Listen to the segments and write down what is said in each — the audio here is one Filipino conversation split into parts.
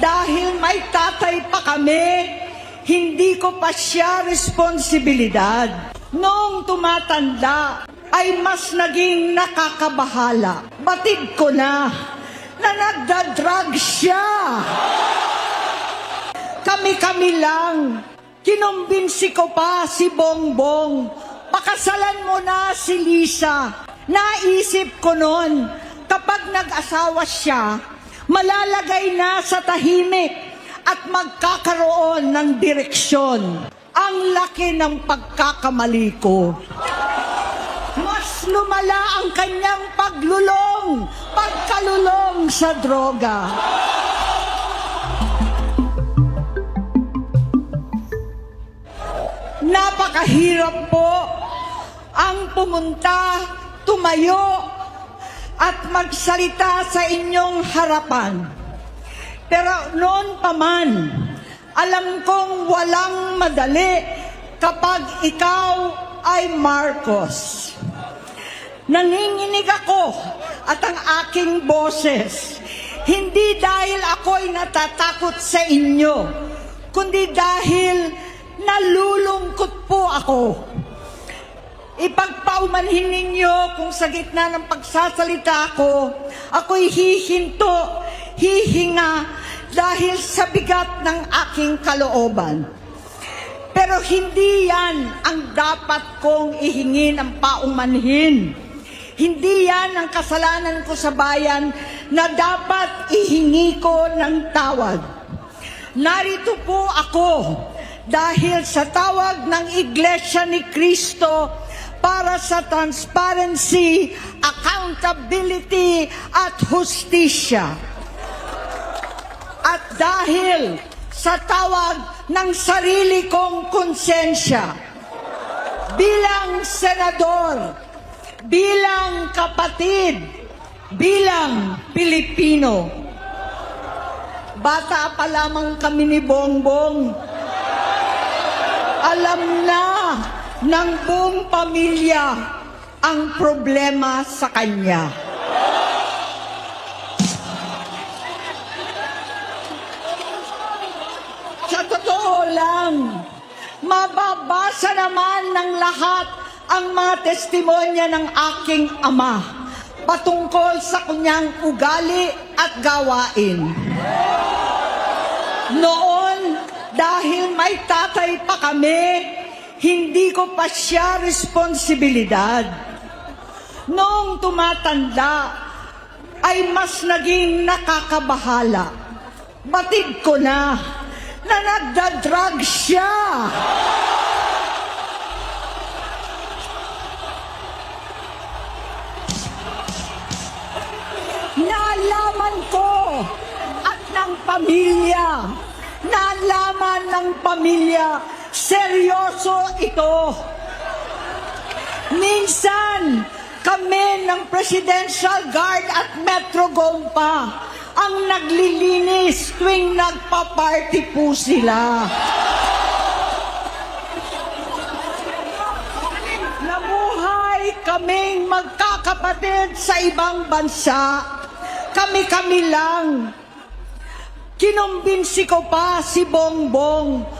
dahil may tatay pa kami, hindi ko pa siya responsibilidad. Noong tumatanda, ay mas naging nakakabahala. Batid ko na, na nagda-drug siya. Kami-kami lang. Kinumbinsi ko pa si Bongbong. Pakasalan mo na si Lisa. Naisip ko noon, kapag nag-asawa siya, malalagay na sa tahimik at magkakaroon ng direksyon. Ang laki ng pagkakamali ko. Mas lumala ang kanyang paglulong, pagkalulong sa droga. Napakahirap po ang pumunta, tumayo, at magsalita sa inyong harapan. Pero noon pa man, alam kong walang madali kapag ikaw ay Marcos. Nanginginig ako at ang aking boses, hindi dahil ako'y natatakot sa inyo, kundi dahil nalulungkot po ako. Ipagpaumanhin ninyo kung sa gitna ng pagsasalita ko, ako'y hihinto, hihinga dahil sa bigat ng aking kalooban. Pero hindi yan ang dapat kong ihingin ang paumanhin. Hindi yan ang kasalanan ko sa bayan na dapat ihingi ko ng tawad. Narito po ako dahil sa tawag ng Iglesia ni Cristo para sa transparency, accountability at hustisya. At dahil sa tawag ng sarili kong konsensya, bilang senador, bilang kapatid, bilang Pilipino, bata pa lamang kami ni Bongbong, alam na ng buong pamilya ang problema sa kanya. Sa totoo lang, mababasa naman ng lahat ang mga testimonya ng aking ama patungkol sa kanyang ugali at gawain. Noon, dahil may tatay pa kami, hindi ko pa siya responsibilidad. Noong tumatanda, ay mas naging nakakabahala. Batid ko na, na nagda-drug siya. Naalaman ko at ng pamilya, naalaman ng pamilya, seryoso ito. Minsan, kami ng Presidential Guard at Metro Gompa ang naglilinis tuwing nagpa-party po sila. Nabuhay kaming magkakapatid sa ibang bansa. Kami-kami lang. Kinumbinsi ko pa si Bongbong.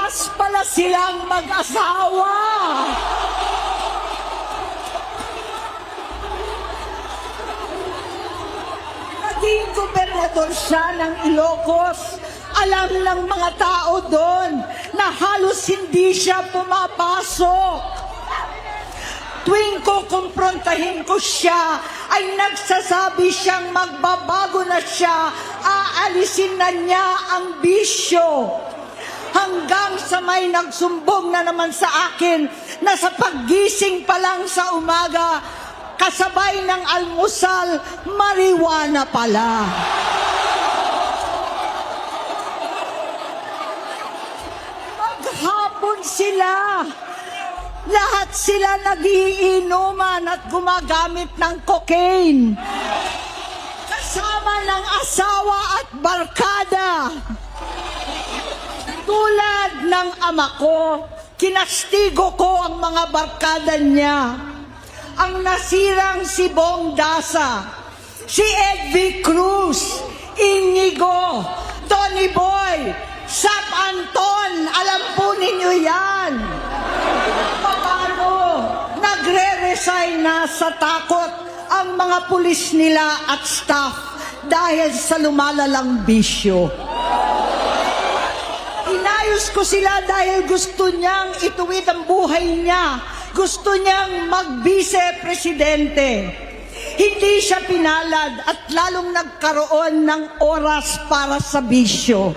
parehas pala silang mag-asawa. Naging gobernador siya ng Ilocos. Alam ng mga tao doon na halos hindi siya pumapasok. Tuwing ko kumprontahin ko siya, ay nagsasabi siyang magbabago na siya, aalisin na niya ang bisyo hanggang sa may nagsumbong na naman sa akin na sa paggising pa lang sa umaga, kasabay ng almusal, mariwana pala. Maghapon sila. Lahat sila nagiinuman at gumagamit ng cocaine. Kasama ng asawa at barka ng ama ko, kinastigo ko ang mga barkada niya. Ang nasirang si Bong Dasa, si Edvi Cruz, Inigo, Tony Boy, Sap Anton, alam po ninyo yan. Paano nagre-resign na sa takot ang mga pulis nila at staff dahil sa lumalalang bisyo. Inayos ko sila dahil gusto niyang ituwid ang buhay niya. Gusto niyang mag-vice-presidente. Hindi siya pinalad at lalong nagkaroon ng oras para sa bisyo.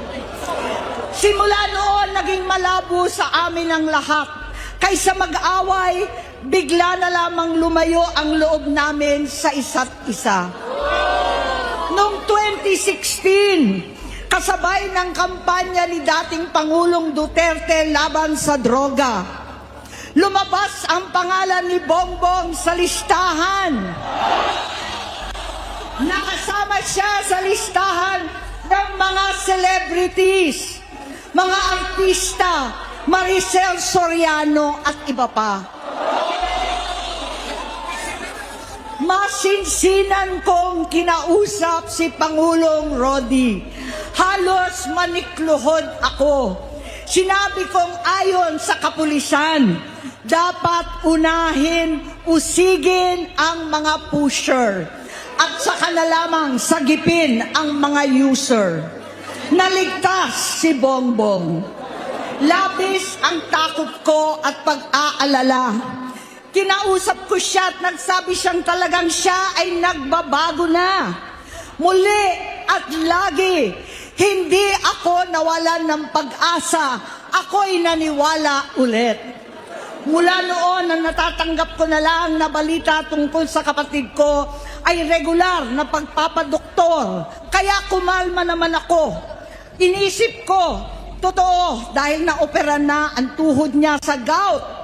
Simula noon, naging malabo sa amin ang lahat. Kaysa mag-away, bigla na lamang lumayo ang loob namin sa isa't isa. Noong 2016, kasabay ng kampanya ni dating Pangulong Duterte laban sa droga, lumabas ang pangalan ni Bongbong sa listahan. Nakasama siya sa listahan ng mga celebrities, mga artista, Maricel Soriano at iba pa. Masinsinan kong kinausap si Pangulong Rodi. Halos manikluhod ako. Sinabi kong ayon sa kapulisan, dapat unahin, usigin ang mga pusher at saka na lamang sagipin ang mga user. Naligtas si Bongbong. Labis ang takot ko at pag-aalala. Kinausap ko siya at nagsabi siyang talagang siya ay nagbabago na. Muli at lagi, hindi ako nawalan ng pag-asa. Ako'y naniwala ulit. Mula noon, ang natatanggap ko na lang na balita tungkol sa kapatid ko ay regular na pagpapadoktor. Kaya kumalma naman ako. Inisip ko, totoo, dahil na-opera na ang tuhod niya sa gout.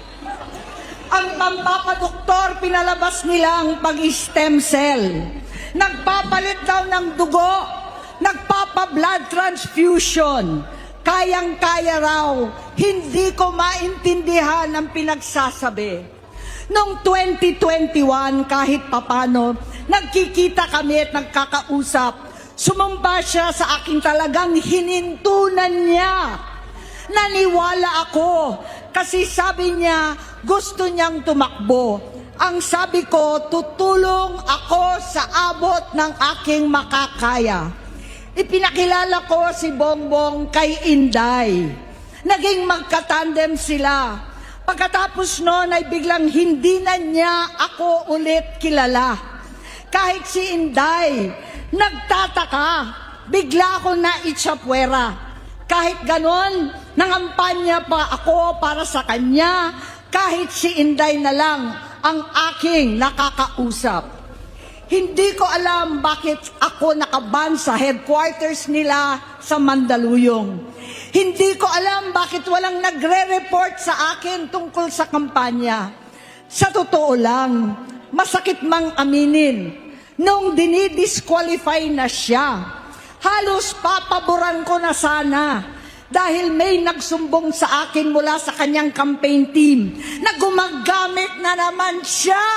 Ang pampapadoktor, pinalabas nila ang pag-stem cell. Nagpapalit daw ng dugo, nagpapa-blood transfusion. Kayang-kaya raw, hindi ko maintindihan ang pinagsasabi. Noong 2021, kahit papano, nagkikita kami at nagkakausap. Sumamba siya sa aking talagang hinintunan niya. Naniwala ako kasi sabi niya gusto niyang tumakbo. Ang sabi ko, tutulong ako sa abot ng aking makakaya. Ipinakilala ko si Bongbong kay Inday. Naging magkatandem sila. Pagkatapos noon ay biglang hindi na niya ako ulit kilala. Kahit si Inday, nagtataka, bigla ako na itsapwera. Kahit ganon, nangampanya pa ako para sa kanya, kahit si Inday na lang ang aking nakakausap. Hindi ko alam bakit ako nakaban sa headquarters nila sa Mandaluyong. Hindi ko alam bakit walang nagre-report sa akin tungkol sa kampanya. Sa totoo lang, masakit mang aminin, nung dinidisqualify na siya, halos papaboran ko na sana dahil may nagsumbong sa akin mula sa kanyang campaign team na gumagamit na naman siya.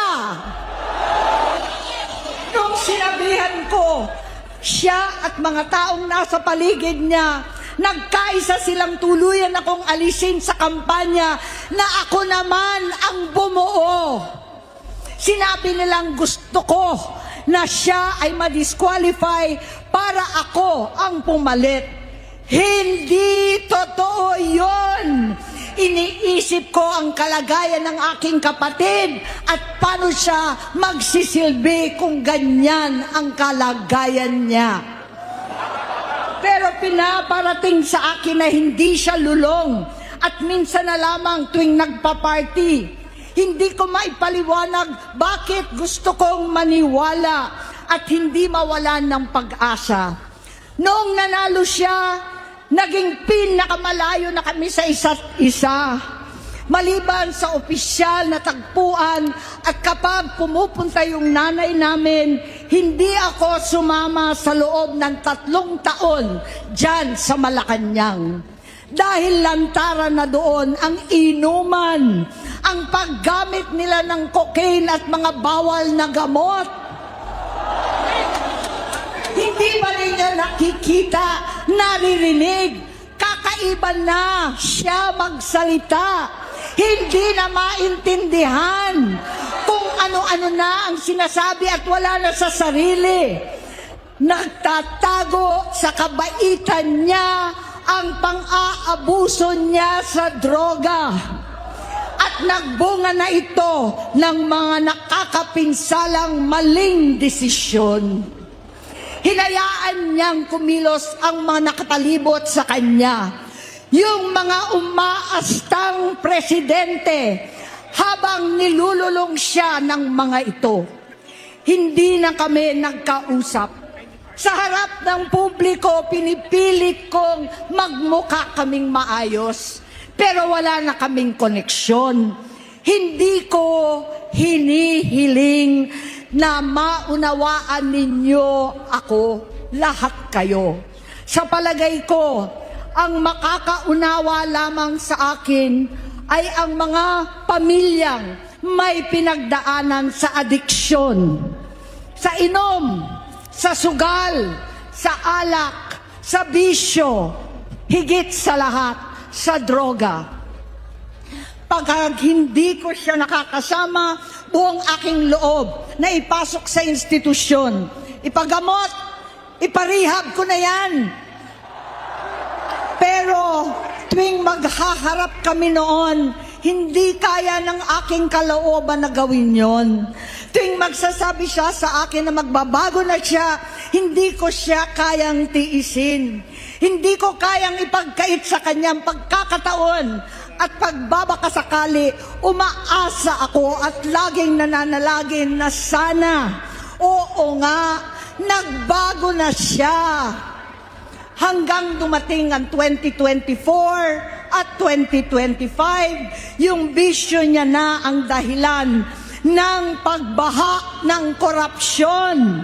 Nung sinabihan ko, siya at mga taong nasa paligid niya, nagkaisa silang tuluyan akong alisin sa kampanya na ako naman ang bumuo. Sinabi nilang gusto ko na siya ay madisqualify para ako ang pumalit. Hindi totoo yon. iniisip ko ang kalagayan ng aking kapatid at paano siya magsisilbi kung ganyan ang kalagayan niya. Pero pinaparating sa akin na hindi siya lulong at minsan na lamang tuwing nagpa-party. Hindi ko maipaliwanag bakit gusto kong maniwala at hindi mawalan ng pag-asa. Noong nanalo siya, naging pinakamalayo na kami sa isa't isa. Maliban sa opisyal na tagpuan at kapag pumupunta yung nanay namin, hindi ako sumama sa loob ng tatlong taon dyan sa Malacanang. Dahil lantaran na doon ang inuman, ang paggamit nila ng cocaine at mga bawal na gamot. Ninyo nakikita, naririnig, kakaiba na siya magsalita. Hindi na maintindihan kung ano-ano na ang sinasabi at wala na sa sarili. Nagtatago sa kabaitan niya ang pang-aabuso niya sa droga. At nagbunga na ito ng mga nakakapinsalang maling desisyon. Hinayaan niyang kumilos ang mga nakatalibot sa kanya. Yung mga umaastang presidente habang nilululong siya ng mga ito. Hindi na kami nagkausap. Sa harap ng publiko, pinipilit kong magmuka kaming maayos. Pero wala na kaming koneksyon. Hindi ko hinihiling na maunawaan ninyo ako, lahat kayo. Sa palagay ko, ang makakaunawa lamang sa akin ay ang mga pamilyang may pinagdaanan sa adiksyon, sa inom, sa sugal, sa alak, sa bisyo, higit sa lahat, sa droga. Pagka hindi ko siya nakakasama, buong aking loob na ipasok sa institusyon. Ipagamot, iparehab ko na yan. Pero tuwing maghaharap kami noon, hindi kaya ng aking kalooban na gawin yon. Tuwing magsasabi siya sa akin na magbabago na siya, hindi ko siya kayang tiisin. Hindi ko kayang ipagkait sa kanyang pagkakataon at pagbabakasakali, umaasa ako at laging nananalagin na sana. Oo nga, nagbago na siya hanggang dumating ang 2024 at 2025, yung bisyo niya na ang dahilan ng pagbaha ng korupsyon,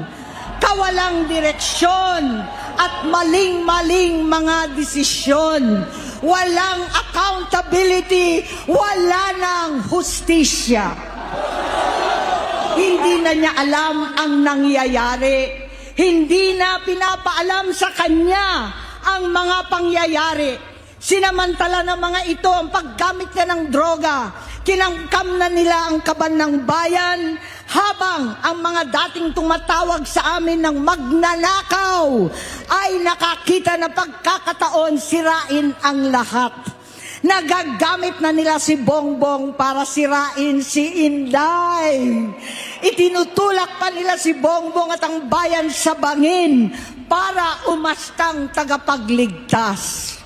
kawalang direksyon, at maling-maling mga desisyon. Walang accountability, wala ng hustisya. Hindi na niya alam ang nangyayari. Hindi na pinapaalam sa kanya ang mga pangyayari. Sinamantala ng mga ito ang paggamit niya ng droga. Kinangkam na nila ang kaban ng bayan habang ang mga dating tumatawag sa amin ng magnanakaw ay nakakita na pagkakataon sirain ang lahat. Nagagamit na nila si Bongbong para sirain si Inday. Itinutulak pa nila si Bongbong at ang bayan sa bangin para umastang tagapagligtas.